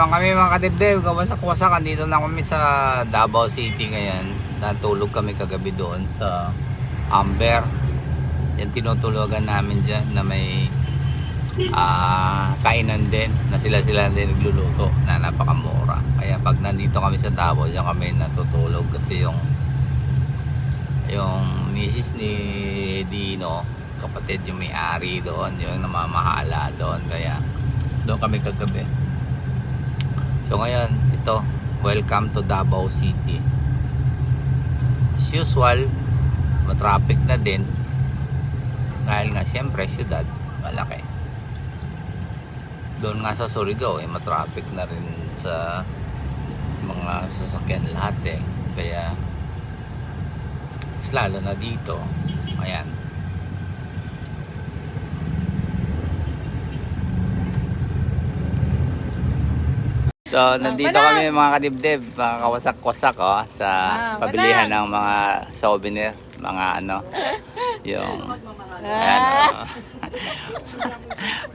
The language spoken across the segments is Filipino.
naman kami mga kadibdib. Kawasak-wasak. Andito na kami sa Davao City ngayon. Natulog kami kagabi doon sa Amber. Yan tinutulugan namin dyan na may ah, kainan din na sila-sila din nagluluto na napakamura. Kaya pag nandito kami sa Davao, dyan kami natutulog kasi yung yung misis ni Dino, kapatid yung may-ari doon, yung namamahala doon. Kaya doon kami kagabi. So ngayon, ito, welcome to Davao City. As usual, matraffic na din. Dahil nga, siyempre, syudad, malaki. Doon nga sa Surigao, eh, matraffic na rin sa mga sasakyan lahat eh. Kaya, mas lalo na dito, ayan, So, nandito wala. kami mga kadibdib, mga kawasak-wasak oh, sa Ah, pabilihan wala. ng mga souvenir, mga ano, yung, ayan, Ah, oh.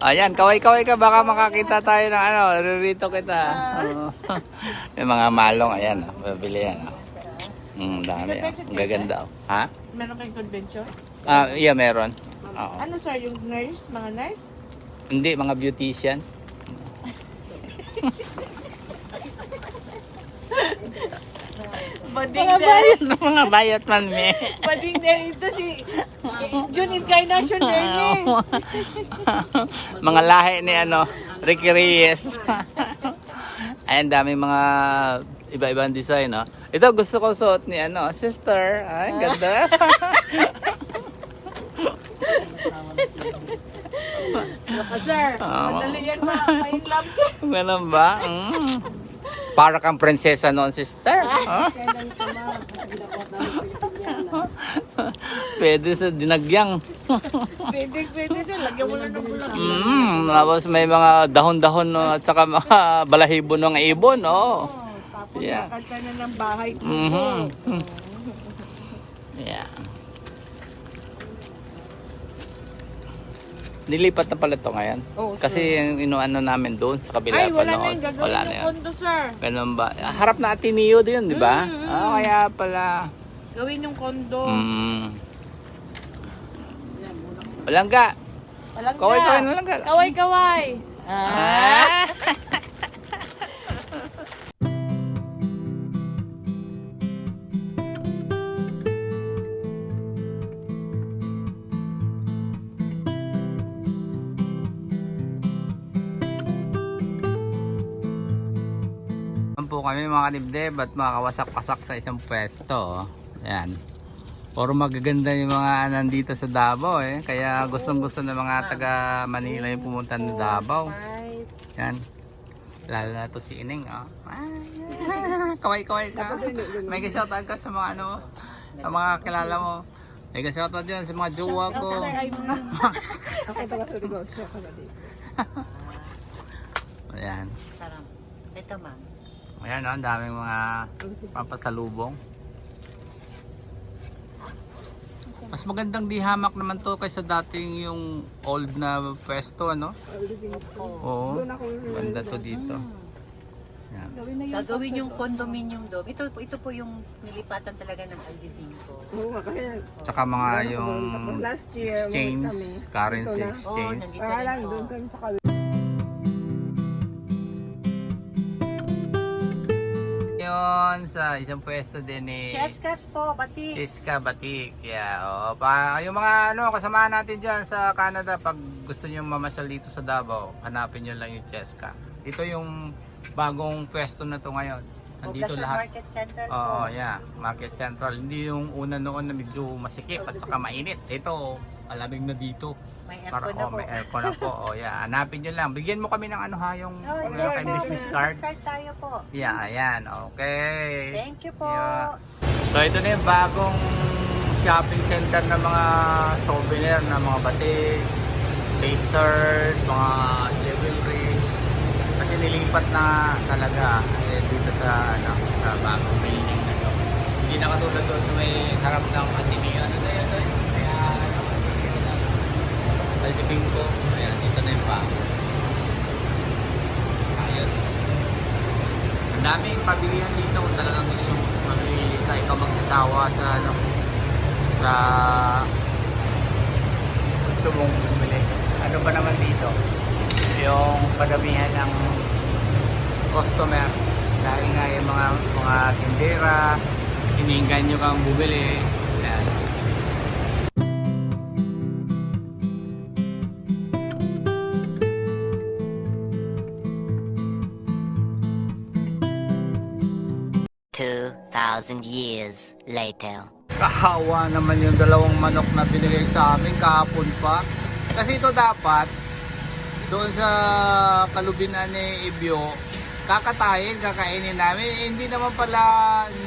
Ayan, kaway-kaway ka, baka makakita tayo ng ano, ririto kita. Oo. yung mga malong, ayan, oh, pabili yan. Oh. Mm, dami, oh. Ang gaganda. Oh. Ha? meron kayong convention? Ah, yeah, meron. Oo. Ano sir, yung nurse, mga nurse? Hindi, mga beautician. Bading Mga bayot, mga bayot man, me. Bading din ito si June Incarnation Learning. mga lahi ni ano, Ricky Reyes. Ayan, daming mga iba-ibang design, no? Ito, gusto ko suot ni ano, sister. Ay, ganda. Sir, madali yan ma, ma-in love sir. Ganun ba? Mm. Para kang prinsesa noon, sister. Oh. Pwede sa dinagyang. Pwede, pwede sir, lagyan mo lang ng bulang. Mm, tapos may mga dahon-dahon no, at saka mga balahibo ng ibon, oh. Tapos Yeah. nakanta na ng bahay. Mhm. Yeah. Nilipat na pala to ngayon. Oo, Kasi yung inuano namin doon sa kabila Ay, pa wala na yun. Gagawin Wala na yung yan. kondo sir. Ganun ba? Harap na Ateneo din, di ba? Mm, mm. Ah, kaya pala. Gawin yung kondo. Mm. Walang ka. Walang Kaway, kaway na lang ka. Kaway, kaway. Ah. Mga kadibdib at mga kawasak-wasak sa isang pwesto. Ayan. Puro magaganda yung mga nandito sa Davao eh. Kaya gustong gusto ng mga taga Manila yung pumunta ng Davao. Yan. Lalo na to si Ining. Oh. Ay, Kaway-kaway ka. May kasyataan ka sa mga ano, sa mga kilala mo. May kasyataan dyan sa mga jowa ko. Ay, mga. Ayan. Ito ma'am. Ayan, oh, ang daming mga papasalubong. Mas magandang dihamak naman to kaysa dating yung old na pwesto, ano? Oo. Ganda to dito. Yan. Na yung Gagawin yung condominium dome. Ito, ito po yung nilipatan talaga ng kasi Tsaka mga yung tapos last year, exchange, kami. currency exchange. nandito Kaya rin po. doon kami sa kabila. Yun, sa isang pwesto din ni Cheskas po, bati. Siska Batik. Yeah, oo. Pa, yung mga ano, kasama natin dyan sa Canada, pag gusto nyo mamasal dito sa Davao, hanapin nyo lang yung Cheska. Ito yung bagong pwesto na to ngayon. Nandito Poblacion lahat. Market Center Oo, po. yeah. Market Central. Hindi yung una noon na medyo masikip at saka mainit. Ito, alamig na dito. May Para, aircon na oh, po. may aircon na po. Oh, yeah. Hanapin nyo lang. Bigyan mo kami ng ano ha, yung Oh, yung yes, kay po. business card. card tayo po. Yeah, ayan. Okay. Thank you po. Yeah. So ito na yung bagong shopping center ng mga souvenir na mga batik, laser, mga jewelry. Kasi nilipat na talaga eh, dito sa ano, sa bagong building na to. Hindi na katulad doon sa may harap ng Ateneo. Ano na yan? Alvin ko. Ayan, dito na yung bago. Ayos. Ang daming pabilihan dito kung talagang gusto mamili ka. Ikaw magsasawa sa ano sa gusto mong bumili. Ano ba naman dito? Yung padamihan ng customer. Dahil nga yung mga mga tindera, hinihingan nyo kang bumili. 2,000 years later. Kahawa naman yung dalawang manok na binigay sa amin kahapon pa. Kasi ito dapat, doon sa kalubinan ni Ibyo, kakatayin, kakainin namin. Eh, hindi naman pala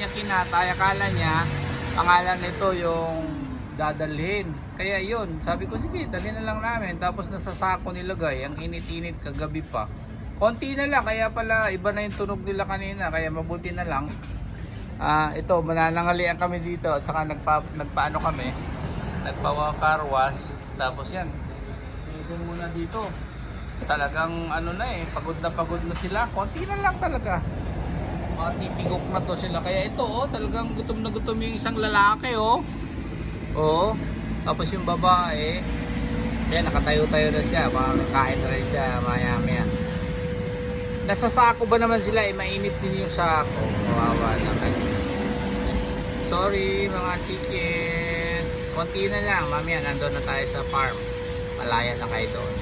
niya kinatay. Akala niya, pangalan nito yung dadalhin. Kaya yun, sabi ko, sige, dalhin na lang namin. Tapos nasa sako nilagay, ang init-init kagabi pa. Konti na lang, kaya pala iba na yung tunog nila kanina, kaya mabuti na lang. Ah, ito, mananangalian kami dito at saka nagpa, nagpaano kami. Nagpa car wash. Tapos yan. Ito muna dito. Talagang ano na eh, pagod na pagod na sila. Konti na lang talaga. Mga titigok na to sila. Kaya ito oh, talagang gutom na gutom yung isang lalaki oh. Oo. Tapos yung babae, kaya nakatayo-tayo na siya. Baka kakain na rin siya maya maya. Nasa sako ba naman sila? Eh, mainit din yung sako. Kawawa naman. Sorry mga chicken. Konti na lang. Mamaya nandun na tayo sa farm. Malaya na kayo doon.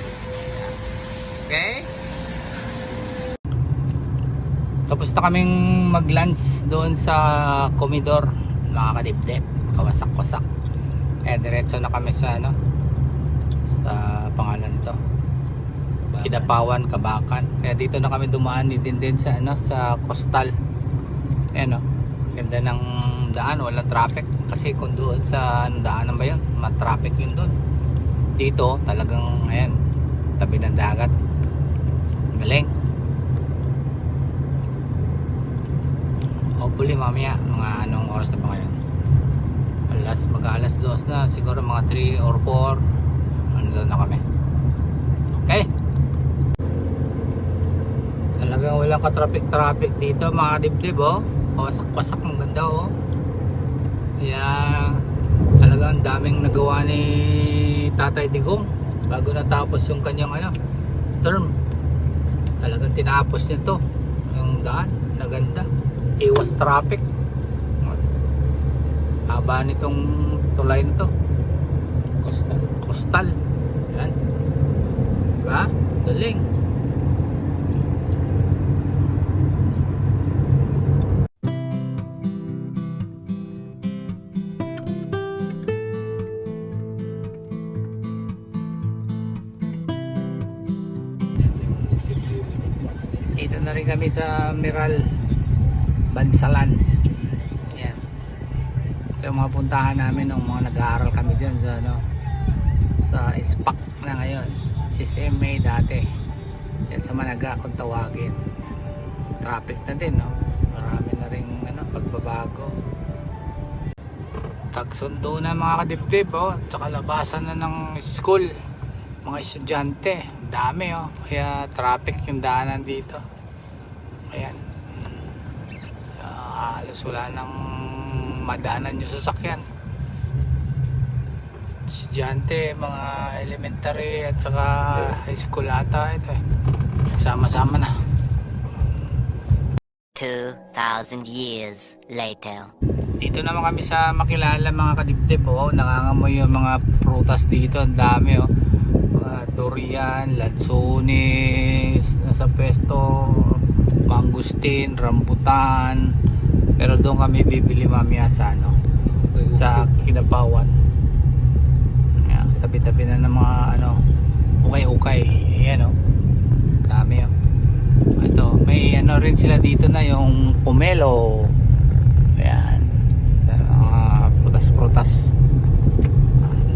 Okay? Tapos na kaming mag-lunch doon sa Comedor. Mga kadibdib. Kawasak-wasak. Eh, diretso na kami sa ano? Sa pangalan to. Kidapawan, Kabakan. Kaya dito na kami dumaan din din sa ano, sa coastal. Ayan oh. Ganda ng daan, walang traffic. Kasi kung doon sa ano, daanan ba yun, ma-traffic yun doon. Dito, talagang, ayan, tabi ng dagat. Galing. Hopefully mamaya, mga anong oras na ba ngayon? Alas, mag alas dos na, siguro mga 3 or 4. Ano na kami. Okay. Talagang walang ka-traffic-traffic dito mga dibdib oh. Pawasak-pasak ang ganda oh. Kaya talagang daming nagawa ni Tatay Digong bago natapos yung kanyang ano, term. Talagang tinapos niya to yung daan na ganda. Iwas traffic. Haba nitong tulay na to. Coastal. Coastal. Yan. Diba? Galing. Na rin kami sa Miral Bansalan. Yan. Yung mga puntahan namin ng mga nag-aaral kami dyan sa ano sa SPAC na ngayon. SMA dati. Yan sa Managa kung tawagin. Traffic na din, no? Marami na rin ano, pagbabago. Tagsundo na mga kadibdib, oh. Tsaka labasan na ng school. Mga estudyante. Dami, oh. Kaya traffic yung daanan dito. Ayan. Tapos wala nang madaanan yung sasakyan. Estudyante, mga elementary at saka high school ata ito eh. Sama-sama na. 2,000 years later. Dito naman kami sa makilala mga kadibdib. Oh, nangangamoy yung mga prutas dito. Ang dami oh. Mga durian, lansones, nasa pesto, mangustin, rambutan. Pero doon kami bibili mamaya sa ano, sa Kinabawan. Yeah, tabi-tabi na ng mga ano, ukay-ukay. Ayan oh. Dami oh. Ito, may ano rin sila dito na yung pomelo. Ayan. Mga prutas-prutas.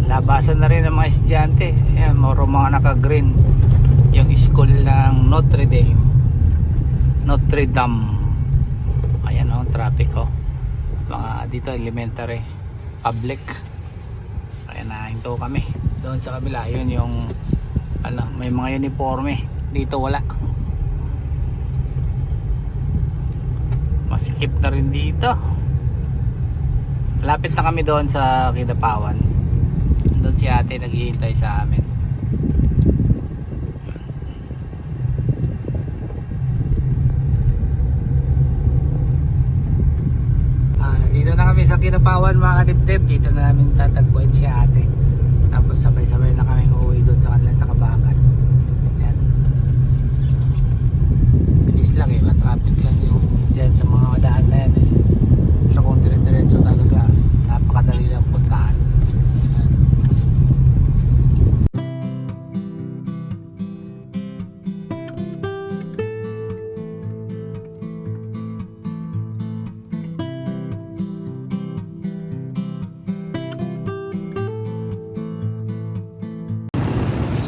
Labasan na rin ng mga estudyante. Ayan, moro mga naka-green. Yung school ng Notre Dame. Notre Dame. Ayan o, traffic o. Mga dito, elementary. Public. Ayan, nahinto kami. Doon sa kabila, yun yung ano, may mga uniforme. Dito wala. masikip na rin dito malapit na kami doon sa Kidapawan doon si ate naghihintay sa amin ah, dito Kidapawan mga kadibdib dito na namin tatagpuan si ate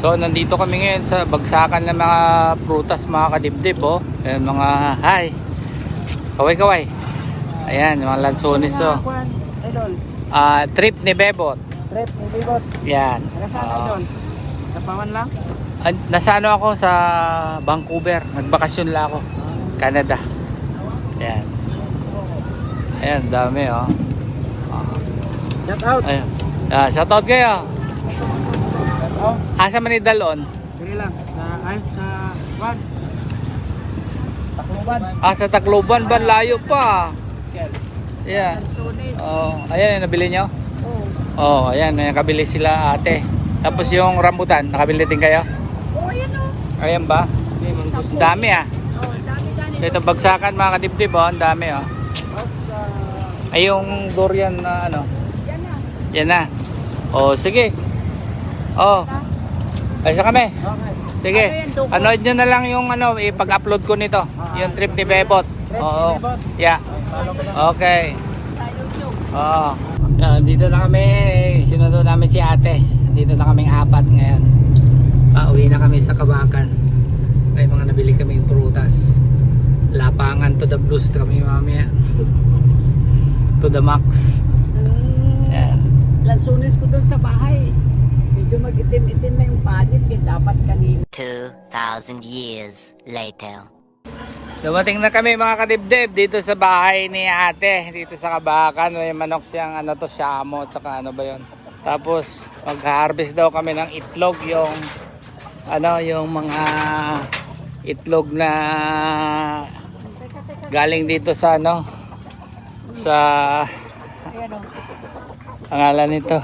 So nandito kami ngayon sa bagsakan ng mga prutas mga kadibdib oh. Ayan mga hi. Kaway kaway. Ayan mga lansones oh. Ah, trip ni Bebot. trip ni Bigot. Yan. Nasaan Ah, idol? Napawan lang? ah, nasa ano ako sa Vancouver. Nagbakasyon lang ako. Canada. Ayan. Ayan, dami oh. Ah, Shout out. Ayan. Ah, shoutout kayo. Oh, Asa man ni Dalon? sige lang. Sa, ay, sa, one. Takloban. Ah, sa Tacloban ba? Layo pa. Yeah. Oh, ayan, nabili nyo? Oh. Oh, ayan, nakabili sila ate. Tapos yung rambutan, nakabili din kayo? Oh, ayan o. Ayan ba? Dami ah. Oh, dami dami. So, ito bagsakan mga kadibdib oh, ang dami oh. Oh, Ay yung durian na ano, yan na. yan na. Oh, sige. Oh. Ay sa kami. Okay. Sige. Ano? Anood nyo na lang yung ano, ipag-upload ko nito. Yung trip ni Bebot. Oo. Yeah. Na. Okay. Sa YouTube. Oo. Yan, dito na kami. Sinundo namin si ate. Dito na kaming apat ngayon. Pauwi na kami sa Kabakan. May mga nabili kaming prutas. Lapangan to the blues kami mamaya. to the max. Mm, Yan. lansunis ko doon sa bahay. Medyo mag-itim-itim na yung panit. Kaya dapat kanina. 2,000 years later. Dumating na kami mga kadibdib dito sa bahay ni ate. Dito sa Kabakan. May manok siyang ano to, shamo. Tsaka ano ba yon. Tapos mag-harvest daw kami ng itlog. Yung ano yung mga itlog na galing dito sa ano sa Ayan o. pangalan nito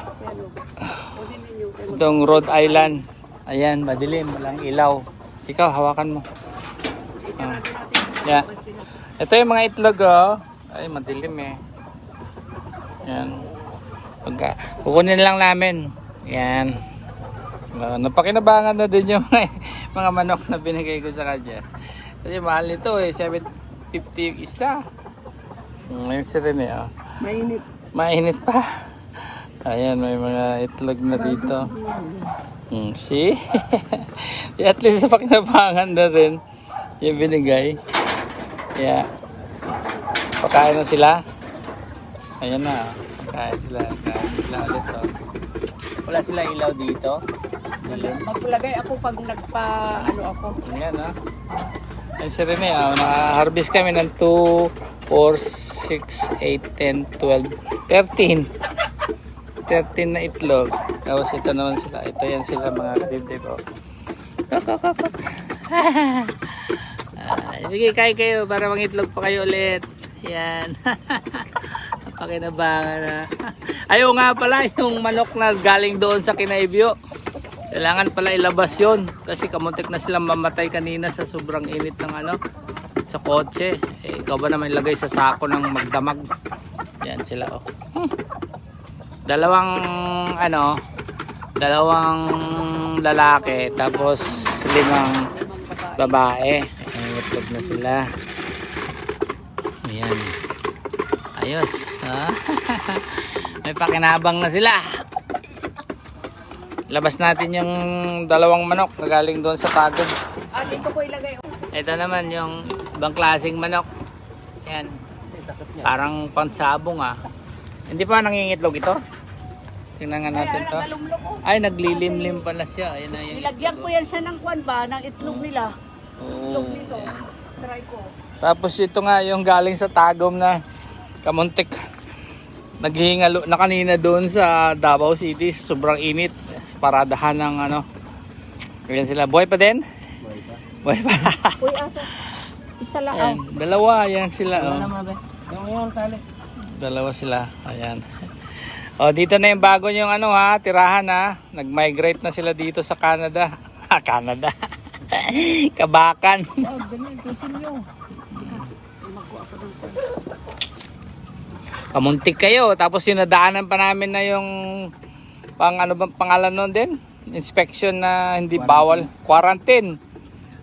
itong Rhode Island. Ayan madilim walang ilaw. Ikaw hawakan mo. Ah. yeah. ito yung mga itlog oh. Ay madilim eh. Yan Pagka, kukunin lang namin. Yan uh, napakinabangan na din yung mga, manok na binigay ko sa kanya. Kasi mahal nito eh. 750 yung isa. Ngayon si Rene oh. Mainit. Mainit pa. Ayan, may mga itlog na dito. Hmm, see? At least sa pakinabangan na rin yung binigay. Kaya, pakain na sila. Ayan na, pakain sila. Pakain sila ulit. Oh. Wala sila ilaw dito. Dilim. Magpalagay ako pag nagpa, ano ako. Ayan ah. Ay si Rene, ah, na-harvest kami ng 2 4, 6, 8, 10, 12, 13. 13 na itlog. Tapos ito naman sila. Ito yan sila mga kadibdib. Oh. Kok, kok, kok, kok. Ah, sige, kain kayo para mangitlog pa kayo ulit. Yan. Pakinabangan na. Ayaw nga pala yung manok na galing doon sa kinaibyo. Kailangan pala ilabas yon kasi kamuntik na silang mamatay kanina sa sobrang init ng ano sa kotse. Eh, ikaw ba naman ilagay sa sako ng magdamag? Yan sila oh. Hmm. Dalawang ano, dalawang lalaki tapos limang babae. Itlog na sila. Ayan. Ayos. Ha? May pakinabang na sila. Labas natin yung dalawang manok na galing doon sa tagod. Ah, dito ko ilagay. Ito naman yung ibang klaseng manok. Ayan. Parang pansabong ah. Hindi pa nangingitlog ito? Tingnan nga natin to. Ay, naglilimlim pala siya. Ayan na yung Nilagyan ko yan siya ng kwan ba, ng itlog nila. Itlog Oo. nito. Try ko. Tapos ito nga yung galing sa Tagum na kamuntik. Naghihingalo na kanina doon sa Davao City. Sobrang init. Sa paradahan ng ano. Ayan sila. Buhay pa din? Buhay pa. Uy, asa. Isa lang. Ayan. Dalawa. Ayan sila. Oh. Yung yung tali. Dalawa sila. Ayan. O, dito na yung bago yung ano ha, tirahan ha. Nag-migrate na sila dito sa Canada. Ha, Canada. Kabakan. Oh. Kamuntik kayo. Tapos yung nadaanan pa namin na yung pang ano bang pangalan nun din? Inspection na hindi bawal. Quarantine.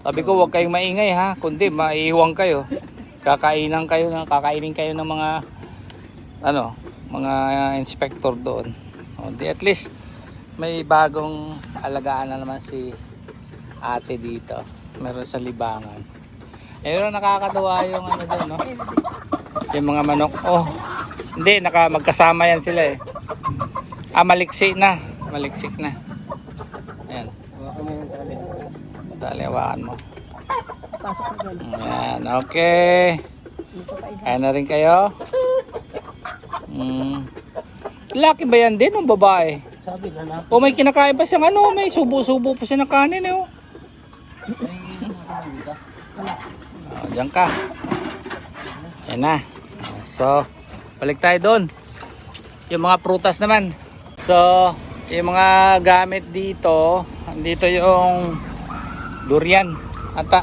Sabi ko huwag kayong maingay ha. Kundi maiiwang kayo. Kakainan kayo ng kakainin kayo ng mga ano, mga inspector doon. O, di at least may bagong alagaan na naman si ate dito. Meron sa libangan. Eh, pero nakakatuwa yung ano doon, no? Yung mga manok. Oh, hindi, naka, magkasama yan sila eh. Ah, maliksi na. Maliksik na. Ayan. Tali, hawakan mo. Pasok ko dyan. Ayan, okay. Kaya na rin kayo. Mm. Laki ba yan din, o babae? Sabi na. O may kinakain pa siyang ano, may subo-subo pa siya ng kanin eh. Oh. Oh, diyan ka. Ayan na. So, balik tayo doon. Yung mga prutas naman. So, yung mga gamit dito, dito yung durian. Ata.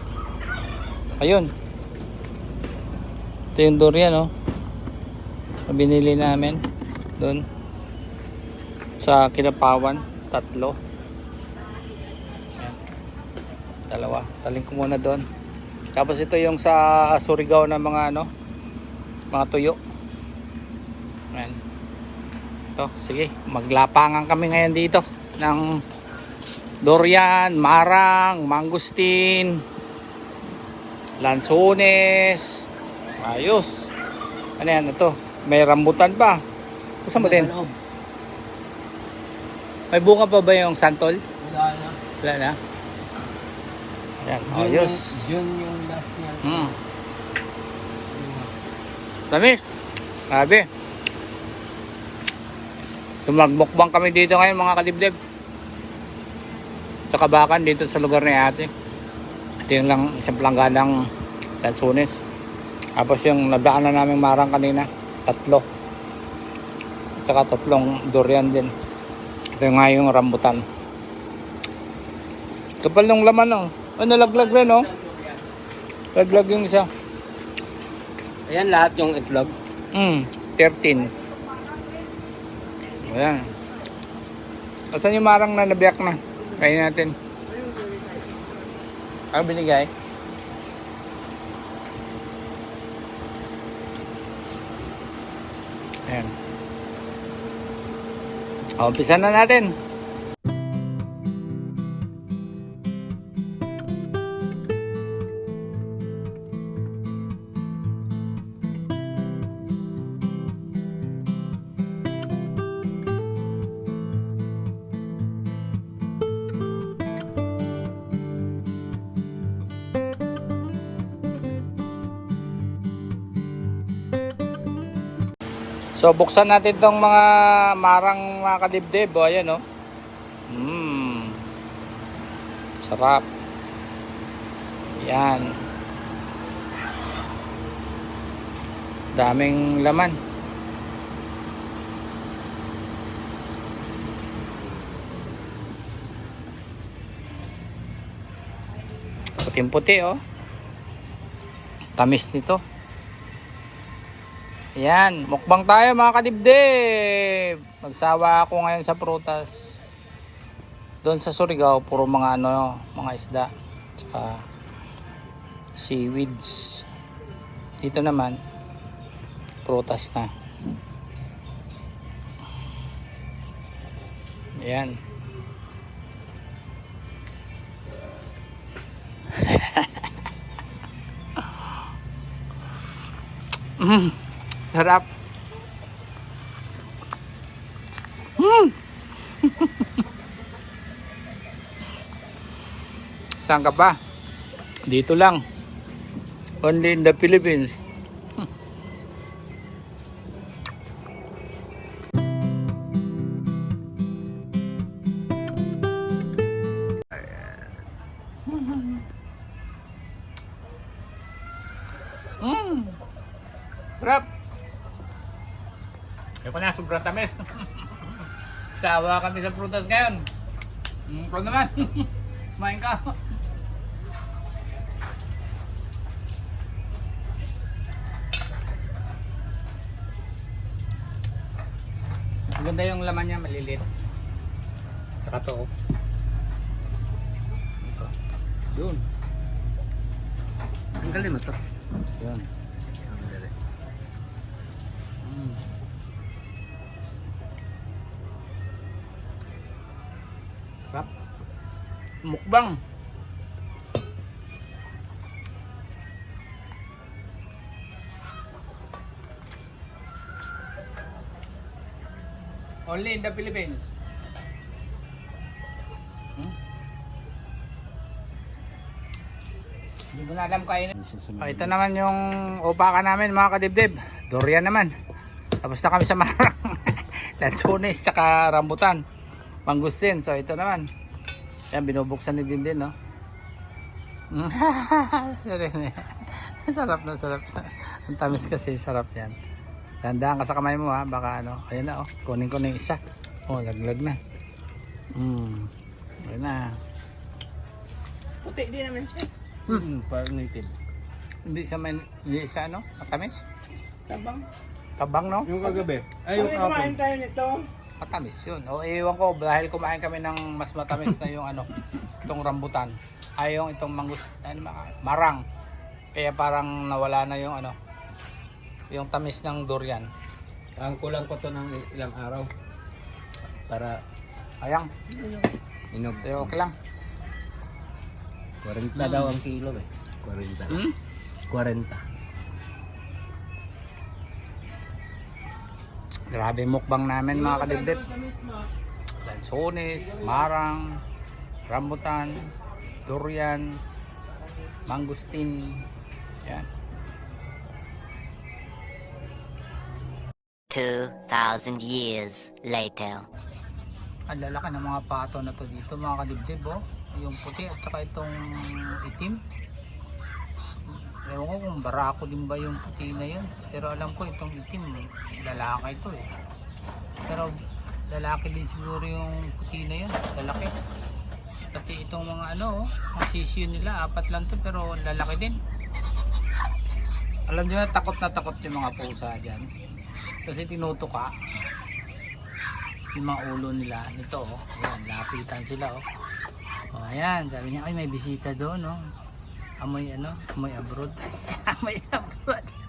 Ayun. Ito yung durian, oh. Na Binili namin doon sa Kinapawan, tatlo. Ayan. Dalawa. Taling ko muna doon. Tapos ito yung sa Surigao na mga ano, mga tuyo. Ayan. Ito, sige, maglapangan kami ngayon dito ng durian, marang, mangustin, lansones. Ayos. Ano yan, ito? May rambutan pa. Gusto mo din? May bunga pa ba yung santol? Wala na. Wala na. Yan, ayos. June yung last niya. Hmm. Dami. Grabe. Tumagmukbang kami dito ngayon mga kadibdib. Sa kabakan dito sa lugar ni ate. Ito yung lang, isang pelangganang lansunis. Tapos yung nadaanan namin marang kanina, tatlo. Tsaka tatlong durian din. Ito nga yung rambutan. Kapal ng laman oh. Oh, nalaglag rin oh. Laglag yung isa. Ayan lahat yung itlog. Mm, 13. Ayan. Asan yung marang na nabiyak na? Kain natin. Ano binigay? Ayan. O, umpisa na natin. So buksan natin tong mga marang mga kadibdib. O ayan o. Mmm. Sarap. Yan. Daming laman. Puting-puti oh. Tamis nito. Yan, mukbang tayo mga kadibdib. Magsawa ako ngayon sa prutas. Doon sa Surigao, puro mga ano, mga isda. Tsaka seaweeds. Dito naman, prutas na. Yan. mm, sarap. Mm. Saan ka pa? Dito lang. Only in the Philippines. Sawa kami sa prutas ngayon. Mm, naman. Kumain ka. Maganda yung laman niya, malilit. Saka to. oh. Ito. Yun. Ang galing mo to. Yun. Mukbang. Only in the Philippines. Hmm? Hindi na alam kainin. Oh, ito naman yung upaka namin mga kadibdib. Durian naman. Tapos na kami sa marang. Lansones tsaka rambutan. Mangustin. So ito naman. Yan binubuksan ni Dindin no. Sorry. sarap na sarap. Ang tamis kasi sarap yan. Tandaan ka sa kamay mo ha, baka ano, ayun na oh, kunin ko na yung isa. Oh, laglag na. Mm. Ayun na. Puti din naman siya. Hmm, parang native. Hindi siya man, hindi siya ano, matamis. Tabang. Tabang no? Yung kagabi. Ay, Ay, yung kapon. kumain tayo nito. Matamis yun. O ewan ko, dahil kumain kami ng mas matamis na yung ano, itong rambutan. Ay yung itong mangus, ano, marang. Kaya parang nawala na yung ano, yung tamis ng durian. Ang kulang ko to ng ilang araw. Para Ayang, inog. eh, okay lang. 40 daw ang kilo eh. 40. Hmm? 40. Grabe mukbang namin mga kadibdib. Lansones, marang, rambutan, durian, mangustin. Yan. 2,000 years later. Ang lalaki ng mga pato na to dito mga kadibdib oh. Yung puti at saka itong itim. Ewan ko kung barako din ba yung puti na yun. Pero alam ko itong itim, lalaki ito eh. Pero lalaki din siguro yung puti na yun. Lalaki. Pati itong mga ano ang sisiyo nila, apat lang to pero lalaki din. Alam niyo na takot na takot yung mga pusa dyan. Kasi tinuto ka yung mga ulo nila nito oh. Ayan, lapitan sila oh. Oh, ayan, sabi niya, ay may bisita doon oh. Amoy ano, amoy abroad. amoy abroad.